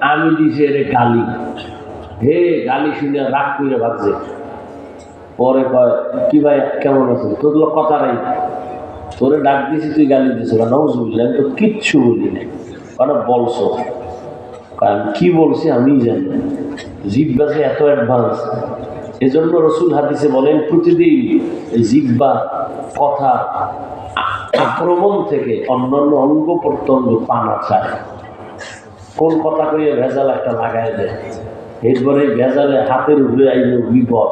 আমি দিছি এর গালি। হে, গালি শুনে রাগ করে ভাবছে পরে কয়, কি ভাই, কেমন আছেন? তোর লোক কথা নাই। তোরে ডাক দিছি, তুই গালি দিছ না। নজুবিল্লা আমি তো কিচ্ছু বলি না কারণ বলছো। কারণ কি বলছি আমি জানি জিব্বাসে এত অ্যাডভান্স এজন্য রসুল হাদিসে বলেন, প্রতিদিন জিব্বা কথা, আক্রমণ থেকে অন্যান্য অঙ্গ প্রত্যঙ্গ পানা চায়। কোন কথা কইয়ে ভেজাল একটা লাগাই দেয়। এরপরে ভেজালে হাতের উপরে আইল বিপদ,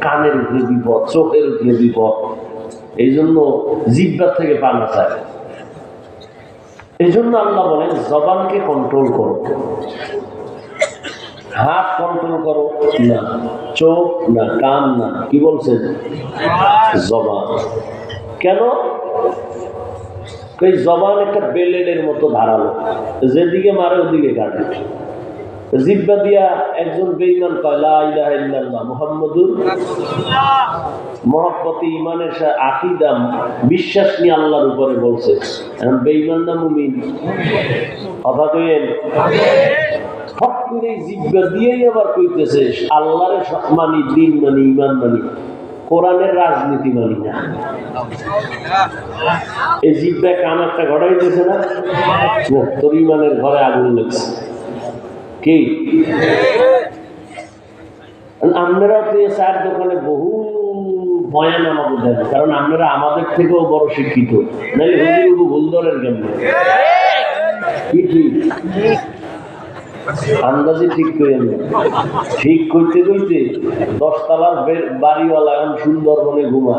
কানের উপরে বিপদ, চোখের উপরে বিপদ। এই জন্য জিব্বার থেকে পানা চায় এই জন্য আল্লাহ বলেন, জবানকে কন্ট্রোল করো। হাত কন্ট্রোল করো, না। চোখ, না। কান, না। কি বলছেন? জবান। কেন? এই জবান একটা বেলেনের মতো ধারালো। যেদিকে মারে ওদিকে কাটে। জিব্বা দিয়া একজন বেঈমান কয়, লা ইলাহা ইল্লাল্লাহ মুহাম্মাদুর মহব্বতে ইমানের বিশ্বাস নিয়ে আল্লাহর উপরে বলছে। বেঈমান না মুমিন? করে জিব্বা দিয়েই আবার কইতেছে, আল্লাহরে মানি, দিন মানি ইমান মানি। কোরআনের রাজনীতি মানি না। এই জিব্বা কাম একটা ঘটাই দিয়েছে না? তোর ইমানের ঘরে আগুন লাগছে। কি? আপনারা তো দোকানে বহু বয়ান আমাদের কারণ আপনারা আমাদের থেকেও বড় শিক্ষিত। কি ঠিক? আন্দাজে ঠিক করে ঠিক করতে করতে দশতলার বাড়িওয়ালা এখন সুন্দরবনে ঘুমা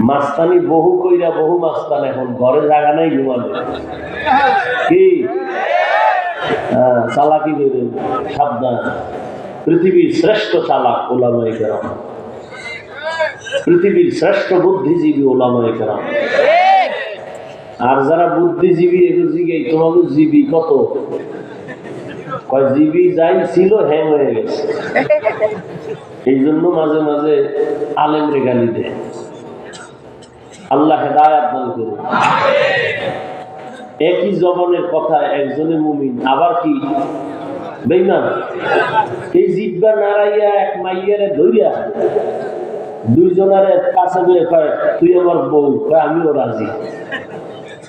মাস্তানি বহু কইরা বহু মাস্তান এখন ঘরে জায়গা নাই ঘুমানো কি? হ্যাঁ, চালাকি করবেন সাবধান। পৃথিবীর শ্রেষ্ঠ চালাক ওলামাই কেরাম। পৃথিবীর শ্রেষ্ঠ বুদ্ধিজীবী ওলামাই কেরাম। আর যারা বুদ্ধিজীবী এগুলো জিগে তোমাকে জীবী কত? কয় জীবী যাই ছিল হ্যাং হয়ে গেছে। এই জন্য মাঝে মাঝে আলেম রে গালি দেয়। আল্লাহ হেদায়াত দান করুন। একই জবানের কথা একজনে মুমিন আবার কি? বেইমান এই জিব্বা নাড়াইয়া এক মাইয়ারে ধইয়া দুইজনারে কাছে বলে কয় তুই আমার বউ? কয় আমিও রাজি।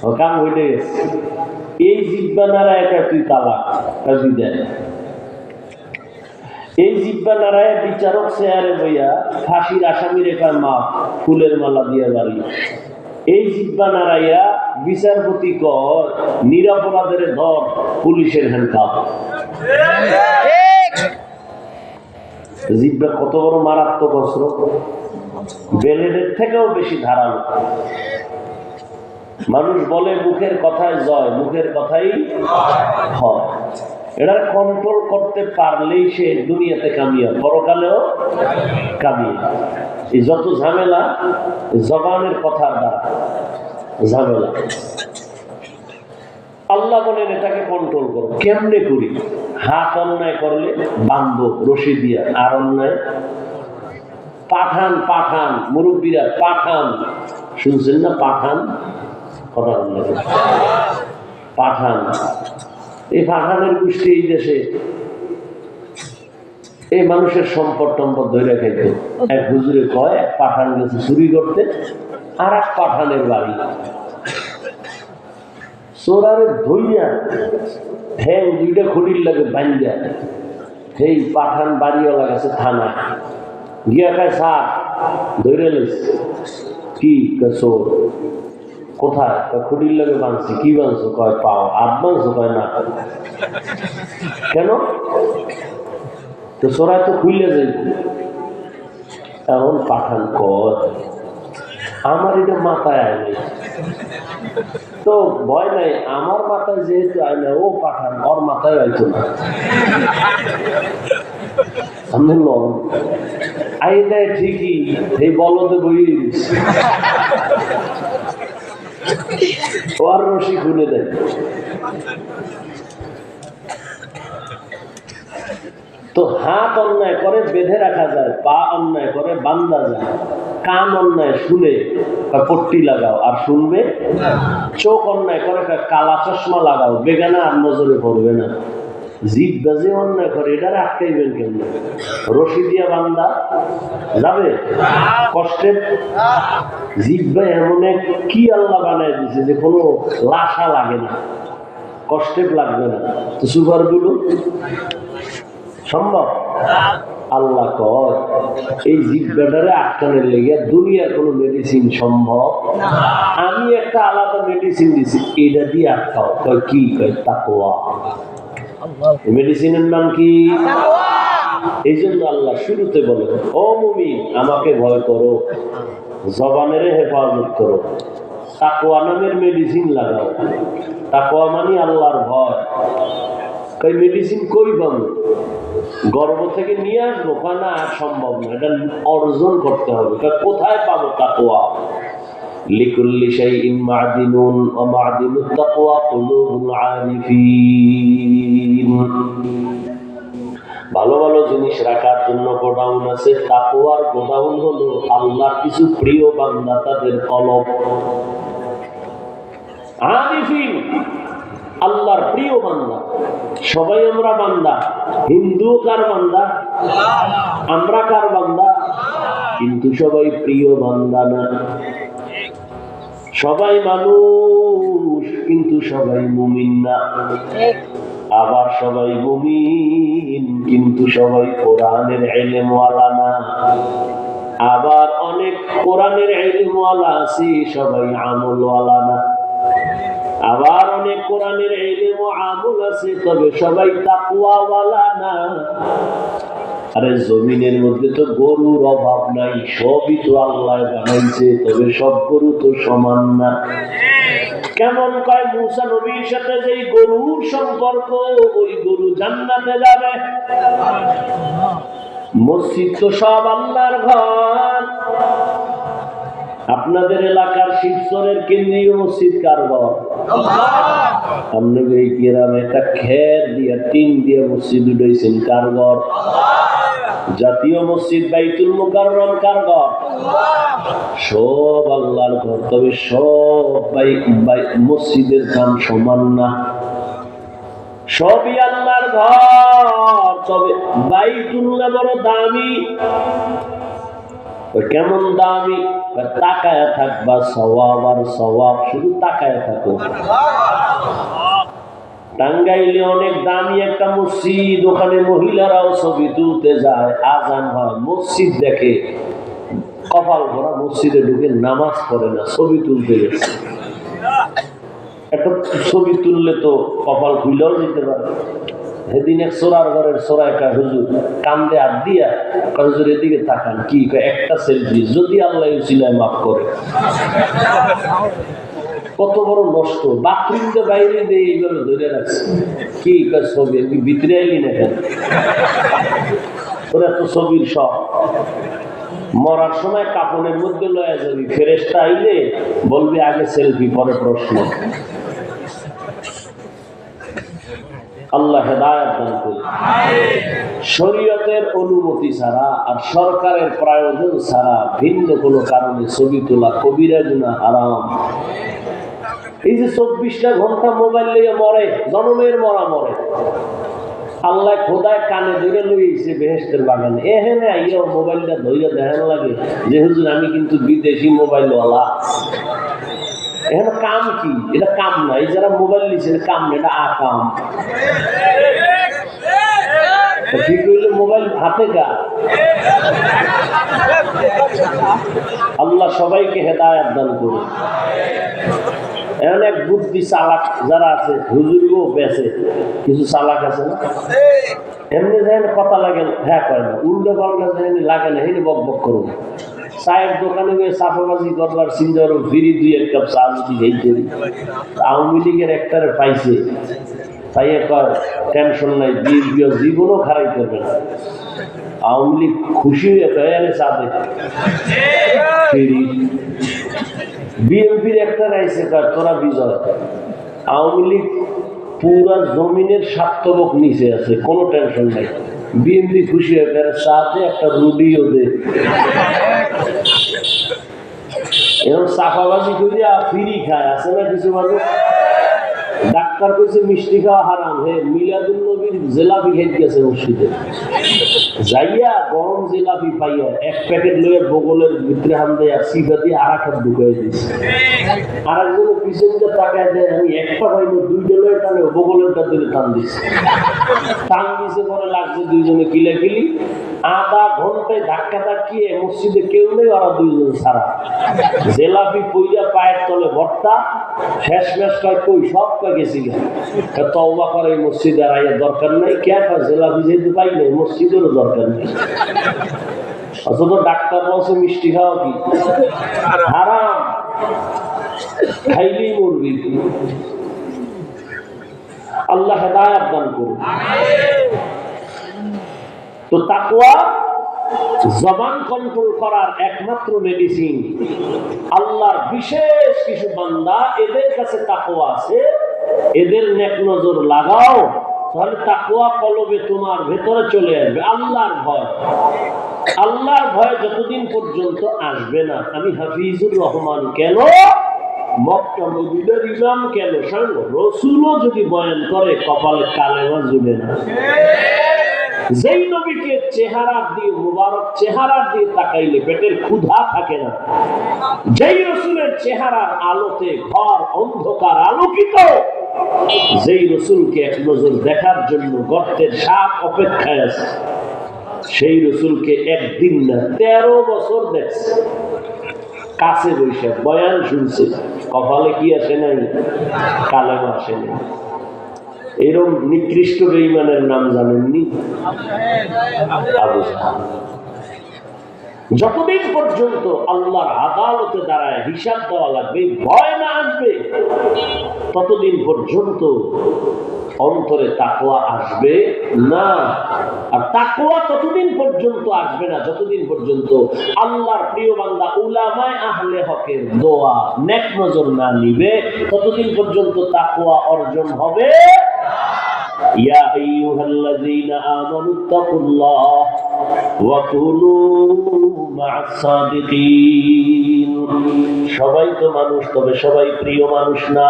ও কাম হইতে গেছে। এই জিব্বা নাড়ায় কয় তুই তালাক কয় বিদায় এই জিব্বা নারায় বিচারক চেয়ারে বইয়া ফাঁসির আসামি রেখার মা ফুলের মালা দিয়ে বাড়ি। এই জিব্বা নাড়াইয়া বিচারপতি কর, নিরাপরাধের ধর পুলিশের হ্যান্ডকাপ। জিব্বা কত বড় মারাত্মক অস্ত্র? বেলেনের থেকেও বেশি ধারালো। মানুষ বলে মুখের কথায় জয়, মুখের কথাই হয়। এটা কন্ট্রোল করতে পারলেই সে দুনিয়াতে কামিয়া পরকালেও কামিয়া এই যত ঝামেলা জবানের কথার দ্বারা ঝামেলা। আল্লাহ বলেন, এটাকে কন্ট্রোল করো। কেমনে করি? হাত অন্যায় করলে বান্ধব রশি দিয়া আর অন্যায়? পাঠান পাঠান, মুরব্বীরা, পাঠান। শুনছেন না? পাঠান? পাঠান। এই পাঠানের গোষ্ঠী এই দেশে। এই মানুষের সম্পদ টম্পদ ধরে খাইত। এক হুজুরে কয় এক পাঠান গেছে চুরি করতে আর এক পাঠানের বাড়ি। চোরারে ধইয়া হ্যাঁ দুইটা খুঁটির লাগে বান্ধা সেই পাঠান বাড়িওয়ালা গেছে থানা গিয়া খায় সার ধরে লিস কি? চোর। কোথায়? খুঁটির লাগে বাঁধছি কি বাঁধছো কয়, পাও। আট বাঁধছো কয়, না। কেন? তো চোরাই তো খুইলে যাই এখন পাঠান কর। আমার এটা মাথায় আয় তো ভয় নাই, আমার মাথায় যেহেতু আয় না ও পাঠান, ওর মাথায় হয়তো না। আমি আই দেয় ঠিকই, এই বলতে বই রশি খুলে দেয়। তো হাত অন্যায় করে বেঁধে রাখা যায় পা অন্যায় করে বান্ধা যায় কান অন্যায় শুনে পট্টি লাগাও আর শুনবে? চোখ অন্যায় করে কালা চশমা লাগাও বেগানা আর নজরে পড়বে না। জিভ বাজে অন্যায় করে এটার আটকাইবেন কেন রশি দিয়া বান্দা যাবে? কষ্টের জিভ ভাই এমন এক কি আল্লাহ বানায় দিছে যে কোনো লাশা লাগে না লাগবে না। তো সম্ভব? আল্লাহ কয়, এই জিজ্ঞাটারে আটকানোর লেগে দুনিয়ার কোনো মেডিসিন সম্ভব? আমি একটা আলাদা মেডিসিন দিছি, এটা দিয়ে আটকাও। কি? কয় তাকোয়া মেডিসিনের নাম কি? এই জন্য আল্লাহ শুরুতে বলে, ও মুমি আমাকে ভয় করো, জবানের হেফাজত করো। তাকোয়া নামের মেডিসিন লাগাও। তাকোয়া মানে আল্লাহর ভয়। কই মেডিসিন কই পাবো? গর্ব থেকে নিয়ে আসব? না সম্ভব না, এটা অর্জন করতে হবে। কোথায় পাবো তাকোয়া শাইইন মা'দিনুন ওয়া মা'দিনুত তাকওয়া কুলুবুল আরিফিন ভালো ভালো জিনিস রাখার জন্য গোডাউন আছে। তাকওয়ার গোডাউন হলো আল্লাহর কিছু প্রিয় বান্দা, তাদের কলব। আরিফিন আল্লাহর প্রিয় বান্দা। সবাই আমরা বান্দা। হিন্দু কার বান্দা? আমরা কার বান্দা? কিন্তু সবাই প্রিয় বান্দা না। সবাই মানুষ, কিন্তু সবাই মুমিন না। আবার সবাই মুমিন, কিন্তু সবাই কোরআনের এলেমওয়ালা না। আবার অনেক কোরআনের এলেমওয়ালা আছে, সবাই আমলওয়ালা না। আবার অনেক কোরআনের এলেম আমল আছে, তবে সবাই তাকুয়াওয়ালা না। আরে জমিনের মধ্যে তো গরুর অভাব নাই, সবই তো আল্লাহ বানাইছে, তবে সব গরু তো সমান না। কেমন কয় মুসা নবীর সাথে যে গরুর সম্পর্ক, ওই গরু জান্নাতে যাবে। মসজিদ তো সব আল্লাহর ঘর। আপনাদের এলাকার শিবচরের কেন্দ্রীয় মসজিদ কার ঘর? আপনাদের এই গ্রামে একটা খের দিয়ে, টিন দিয়ে মসজিদ উঠেছেন কার ঘর? জাতীয় মসজিদ বাইতুল মুকাররম কার ঘর? সব আল্লাহর ঘর তবে সব মসজিদের দাম সমান না। সবই আল্লাহর ঘর তবে বাইতুল্লাহ বড় দামি। কেমন দামি? তাকায় থাকবা সওয়াব আর সওয়াব শুধু তাকায় থাকো। টাঙ্গাইলে অনেক দামি একটা মসজিদ, ওখানে মহিলারাও ছবি তুলতে যায়, আজান হয়, মসজিদ দেখে কপাল ভরা মসজিদে ঢুকে নামাজ পড়ে না, ছবি তুলতে গেছে। একটা ছবি তুললে তো কপাল খুলেও যেতে পারে। সেদিন এক সোরার ঘরের সোরা একটা হুজুর কান্দে হাত দিয়া হুজুর, এদিকে তাকান। কি একটা সেলফি যদি আল্লাহ মাফ করে। কত বড় নষ্ট। বাথরুম তো বাইরে দিয়ে এইভাবে ধরে রাখছে। কি ছবি? আমি ভিতরে আইলি না কেন? ওরা তো ছবির শখ। মরার সময় কাপড়ের মধ্যে লয়া যাবি। ফেরেস্তা আইলে বলবি, আগে সেলফি পরে প্রশ্ন। আল্লাহ হেদায়ত শরীয়তের অনুমতি ছাড়া আর সরকারের প্রয়োজন ছাড়া ভিন্ন কোনো কারণে ছবি তোলা কবিরা গুণা এই যে চব্বিশটা ঘণ্টা মোবাইল লইয়া মরে, জনমের মরা মরে। আল্লাহ খোদায় কানে ধরে লইছে বেহেস্তের বাগানে। এহেনে আইয়া মোবাইলটা ধৈর্য দেখানো লাগে যে আমি কিন্তু বিদেশি মোবাইলওয়ালা। এখানে কাম কি? এটা কাম না, এই যারা মোবাইল এটা কাম না, এটা আকাম। ঠিক হইলে মোবাইল হাতে গা। আল্লাহ সবাইকে হেদায়াত দান করুন। এমন এক বুদ্ধি চালাক যারা আছে হুজুরও বেছে কিছু চালাক আছে না? এমনি যেন কথা লাগে হ্যাঁ করে না, উল্টো পাল্টা যেন লাগে না হেনে বক বক করুন। চায়ের দোকানে গিয়ে চাপাবাজি করবার চিন্তা করো ফিরি দুই এক কাপ চা যদি এই করি। আওয়ামী লীগের একটারে পাইছে। পাইয়ে কয়, টেনশন নাই, বিএনপিও জীবনও খারাই করবে না। আওয়ামী লীগ খুশি হয়ে আরে চা দে ফিরি বিএনপির একটা রাইসে কার তোরা বিজয় আওয়ামী লীগ পুরা জমিনের স্বার্থবক নিচে আছে, কোনো টেনশন নাই। বিএনপি খুশি হয়ে তারা সাথে একটা রুডিও দে। এরকম চাপাবাজি করিয়া ফিরি খায়, আছে না কিছু মানুষ? ডাক্তার কইছে মিষ্টি খাওয়া হারাম। হে মিলাদুল নবীর জেলাপি খেতে গেছে মসজিদে। যাইয়া গরম জিলাপি পাইয়া এক প্যাকেট লইয়া বগলের ভিতরে হাম দেয়া সিফা দিয়ে আর একটা ঢুকাই দিয়েছে আর একজনের পিছনটা তাকায় দেয়, আমি একটা পাইনি, দুইটা লয়ে টানে বগলেরটা দিলে টান দিছে। টান দিছে পরে লাগছে দুইজনে কিলে কিলি আধা ঘন্টায় ধাক্কা ধাক্কিয়ে মসজিদে কেউ নেই, ওরা দুইজন ছাড়া। জেলাপি পইয়া পায়ের তলে ভর্তা, শেষ মেশ কয় কই, সব কয় গেছি গে। তা তওবা করে মসজিদে দরকার নাই জেলাপি পাই নাই মসজিদেরও দরকার ডাক্তার বলছে, মিষ্টি খাওয়া কি? খাইলেই মরবি। আল্লাহ হেদায়াত দান করুন। তো তাকওয়া, জবান কন্ট্রোল করার একমাত্র মেডিসিন আল্লাহর বিশেষ কিছু বান্দা এদের কাছে তাকওয়া আছে। এদের নেক নজর লাগাও, তাহলে তাকওয়া কলবে তোমার ভেতরে চলে আসবে, আল্লাহর ভয়। আল্লাহর ভয় যতদিন পর্যন্ত আসবে না। আমি হাফিজুর রহমান কেন? দিয়ে দিয়ে তাকাইলে ক্ষুধা থাকে না। যেই রসুলের চেহারার আলোতে ঘর অন্ধকার আলোকিত যেই রসুলকে এক নজর দেখার জন্য গর্তের সাপ অপেক্ষায় আছে, সেই রসুলকে একদিন না তেরো বছর দেখছে। কাছে বসে বয়ান শুনছে, কপালে কি আসে নাই, কালেমা আসে নাই। এরকম নিকৃষ্ট বেইমানের নাম জানেননি? আবু। যতদিন পর্যন্ত আল্লাহর আদালতে দাঁড়ায় হিসাব দেওয়া লাগবে, ভয় না আসবে, ততদিন পর্যন্ত অন্তরে তাকুয়া আসবে না। আর তাকুয়া ততদিন পর্যন্ত আসবে না, যতদিন পর্যন্ত আল্লাহর প্রিয় বান্দা উলামায় আহলে হকের দোয়া নেক নজর না নিবে, ততদিন পর্যন্ত তাকুয়া অর্জন হবে। ইয়া আমানু তাকুল্লাহ সবাই তো মানুষ, তবে সবাই প্রিয় মানুষ না।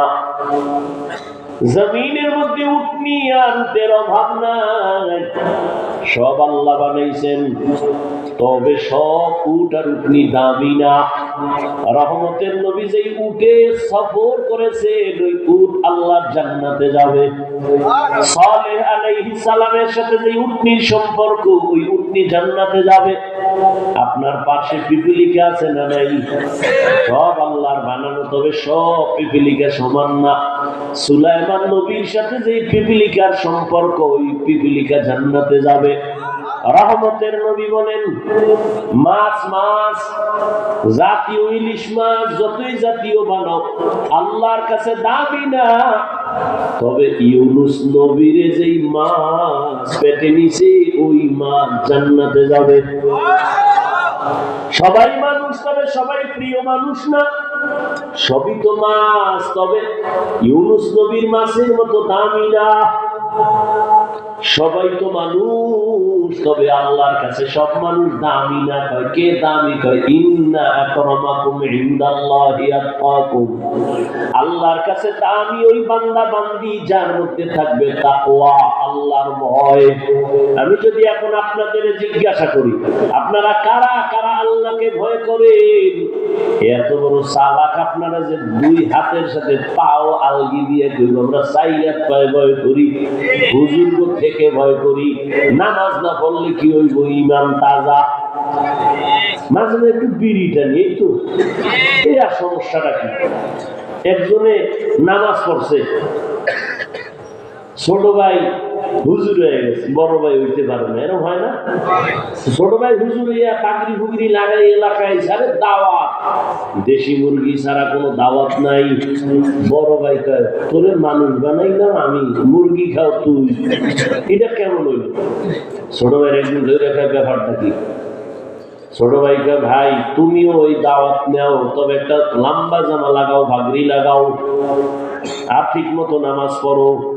জমিনের মধ্যে উঠনি উটের অভাব নাই। সব আল্লাহ বানাইছেন, তবে সব উট আর উঠনি দামি না। রহমতের নবী যেই উঠে সফর করেছে ওই উট আল্লাহ জান্নাতে যাবে। সালেহ আলাইহিস সালামের সাথে যে উটনির সম্পর্ক, ওই উটনি জান্নাতে যাবে। আপনার পাশে পিপিলিকা আছে না নাই? সব আল্লাহর বানানো, তবে সব পিপিলিকা সমান না। সুলাইমান নবীর সাথে যে পিপিলিকার সম্পর্ক, ওই পিপিলিকা জান্নাতে যাবে। রহমতের নবী বলেন, মাছ মাছ, জাতীয় ইলিশ মাছ, যতই জাতীয় বানাও, আল্লাহর কাছে দাবি না তবে ইউনুস নবীরে যেই মাছ পেটে নিছে, ওই মাছ জান্নাতে যাবে। সবাই মানুষ তবে সবাই প্রিয় মানুষ না। সবই তো মাছ, তবে ইউনুস নবীর মাছের মতো দামি না। সবাই তো মানুষ, তবে আল্লাহর কাছে সব মানুষ দামি না কয়? কে দামি কয়? আল্লাহর কাছে দামি ওই বান্দা বান্দি যার মধ্যে থাকবে আল্লাহর ভয়। আমি যদি এখন আপনাদের জিজ্ঞাসা করি, আপনারা কারা কারা আল্লাহকে ভয় করেন? এত বড় সালাক আপনারা যে দুই হাতের সাথে পাও আলগি দিয়ে কইব, আমরা সাইয়াত পায় ভয় করি হুজুর থেকে ভয় করি, নামাজ না পড়লে কি হইব ইমান তাজা? মাঝে একটু বিড়িটা নিয়ে তো। এরা সমস্যাটা কি? একজনে নামাজ পড়ছে, ছোট ভাই হুজুর হয়ে গেছে, বড় ভাই হইতে পারে না এরকম হয় না? ছোট ভাই হুজুর হইয়া পাগড়ি ফুগড়ি লাগাই এলাকায় সারে দাওয়াত। দেশি মুরগি ছাড়া কোনো দাওয়াত নাই। বড় ভাই কয়, তোরে মানুষ বানাইলাম আমি, মুরগি খাও তুই। এটা কেমন হইল? ছোট ভাইয়ের একদিন ধরে রাখার ব্যাপারটা কি? ছোট ভাই কয়, ভাই, তুমিও ওই দাওয়াত নেও, তবে একটা লম্বা জামা লাগাও, ভাগরি লাগাও। আর ঠিক মতো নামাজ পড়ো।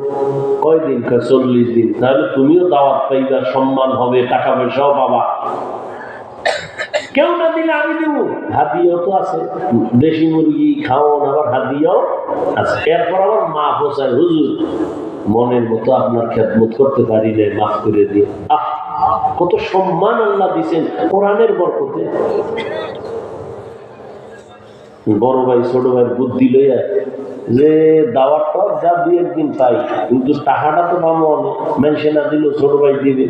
কয়দিন কয় চল্লিশ দিন তাহলে তুমিও দাওয়াত পাইবা, সম্মান হবে, টাকা পয়সাও পাবা। কেউ না দিলে আমি দেবো। তো আছে। দেশি মুরগি খাওয়ান আবার হাদিয়াও আছে। এরপর আবার মা পোষায় হুজুর, মনের মতো আপনার খেদমত করতে পারিলে মাফ করে দিয়ে আহ, কত সম্মান আল্লাহ দিছেন। কোরআনের বরকতে। বড় ভাই, ছোট ভাই বুদ্ধি লইয়া যে দাওয়াতটা যা দুই একদিন পাই। কিন্তু টাকাটা তো অনেক। মেনশে না দিল ছোট ভাই দিবে,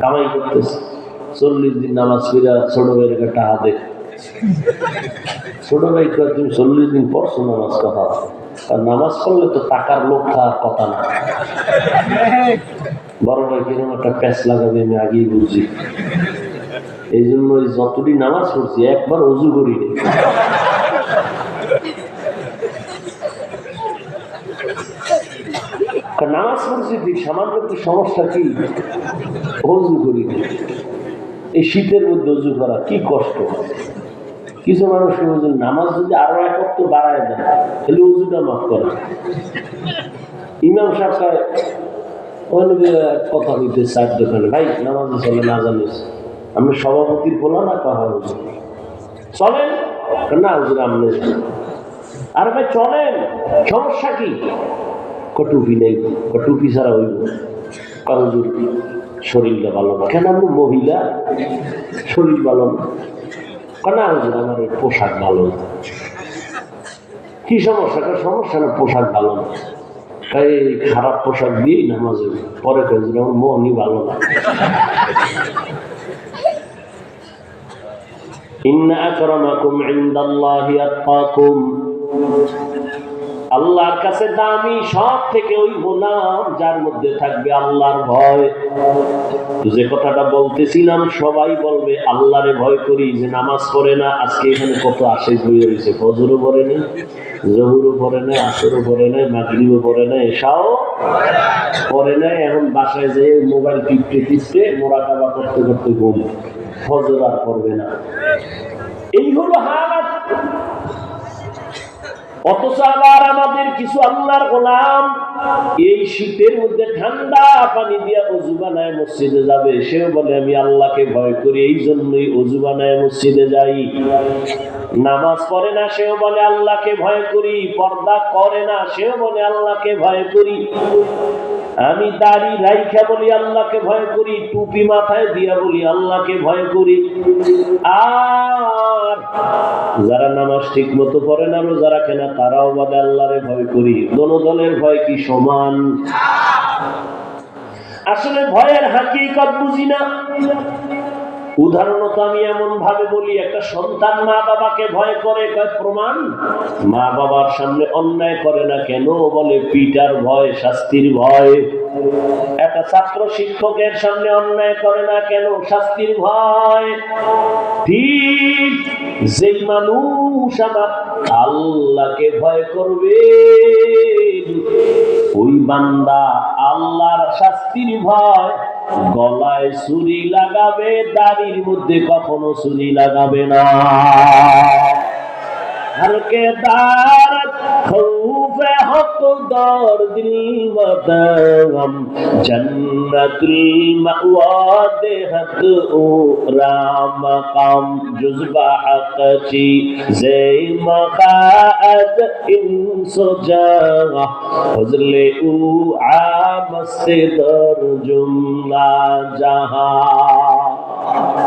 কামাই করতেছে। চল্লিশ দিন নামাজ ফিরা ছোট ভাইয়ের টাকা দে। ছোট ভাই তুমি চল্লিশ দিন পড়ছো নামাজ কথা? আর নামাজ পড়লে তো টাকার লোক থাকার কথা না। বড় ভাই কীরকম একটা প্যাচ লাগাবে, আমি আগেই বুঝছি। এই জন্য যতদিন নামাজ পড়ছি, একবার অজু করিনি নামাজ পড়ছি ঠিক সামান্য একটু সমস্যা কি? অজু করি। এই শীতের মধ্যে অজু করা কি কষ্ট? কিছু মানুষ বলছেন, নামাজ যদি আরও এক অক্ট বাড়ায় দেন, তাহলে অজুটা মাফ করে ইমাম সাহেব অনেক কথা হইতে চার দোকানে, ভাই, নামাজ চলে, না জানিস? আমি সভাপতির বলা না, কথা হচ্ছে চলেন না, হুজুর আপনি আর ভাই, চলেন, সমস্যা কি? কটুপি নেই কটুপি ছাড়া হইব। কারোর শরীরটা ভালো না কেন আমি মহিলা? শরীর ভালো না। কেন হুজুর আমার পোশাক ভালো না? কি সমস্যা? সমস্যা না পোশাক ভালো না? তাই খারাপ পোশাক দিয়েই নামাজে পরে কেজি আমার মনই ভালো না। ইন্না আকরামাকুম ইনদাল্লাহি আতকাকুম। আল্লাহর কাছে দামি সব থেকে ওই গোলাম যার মধ্যে থাকবে আল্লাহর ভয়। যে কথাটা বলতেছিলাম, সবাই বলবে, আল্লাহরে ভয় করি যে নামাজ পড়ে না, আজকে এখানে কত আসে হয়ে রয়েছে, ফজরও পড়ে নেই, জহুরও পড়ে নাই, আসরও পড়ে নাই, মাগরিবও পড়ে নাই, এসাও পড়ে নাই, এখন বাসায় যেয়ে মোবাইল টিপতে মোড়া কাবা করতে করতে ঘুম, ফজর আর পড়বে না। এই হলো হালাত। অথচ আবার আমাদের কিছু আল্লাহর গোলাম এই শীতের মধ্যে ঠান্ডা পানি দিয়া অজু বানায় মসজিদে যাবে। সেও বলে, আমি আল্লাহকে ভয় করি, এই জন্যই অজু বানায় মসজিদে যাই। নামাজ পড়ে না, সেও বলে, আল্লাহকে ভয় করি। পর্দা করে না, সেও বলে, আল্লাহকে ভয় করি। আমি দাড়ি রাইখা বলি আল্লাহকে ভয় করি, টুপি মাথায় দিয়া বলি আল্লাহকে ভয় করি। আর যারা নামাজ ঠিক মতো পড়ে না যারা কেনা তারাও বাদে আল্লাহরে ভয় করি। দোনো দলের ভয় কি সমান? আসলে ভয়ের হাকিকত বুঝি না। উদাহরণত আমি এমন ভাবে বলি, একটা সন্তান মা বাবাকে ভয় করে প্রমাণ? মা বাবার সামনে অন্যায় করে না কেন? বলে, পিটার ভয়, শাস্তির ভয়। একটা ছাত্র শিক্ষকের সামনে অন্যায় করে না কেন? শাস্তির ভয়। ঠিক যেই মানুষ আমার আল্লাহকে ভয় করবে, ওই বান্দা আল্লাহর শাস্তির ভয়। গলায় ছুরি লাগাবে দাড়ির মধ্যে কখনো ছুরি লাগাবে না। হালকে দাঁড় হক দর দিল মদাম জন্নতুল মাওয়া দেহত ও রাম কাম জুজবা হকচি জে মকাজ ইনসো জাগা ফজলে উ আম সে দর জাহা